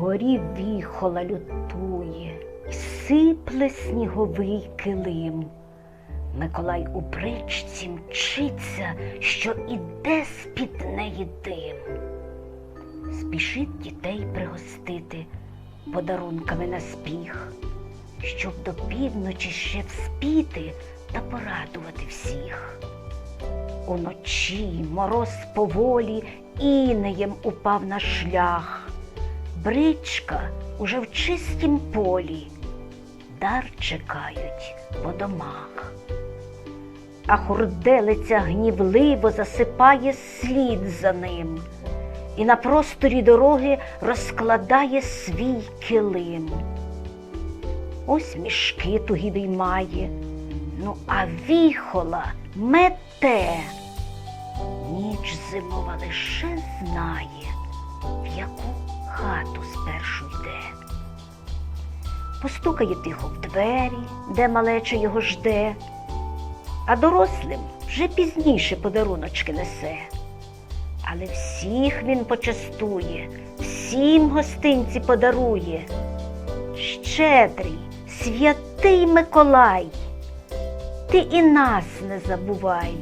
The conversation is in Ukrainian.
горі віхола лютує, і сипле сніговий килим. Миколай у бричці мчиться, що іде з-під неї дим. Спішить дітей пригостити подарунками на спіх, щоб до півночі ще вспіти та порадувати всіх. Уночі мороз поволі інеєм упав на шлях. Бричка уже в чистім полі, дар чекають по домах. А хурделиця гнівливо засипає слід за ним і на просторі дороги розкладає свій килим. Ось мішки тугі виймає, ну а віхола мете. Ніч зимова лише знає, в яку хату спершу йде. Постукає тихо в двері, де малече його жде, а дорослим вже пізніше подаруночки несе. Але всіх він почастує, всім гостинці подарує. Щедрий, святий Миколай, ти і нас не забувай.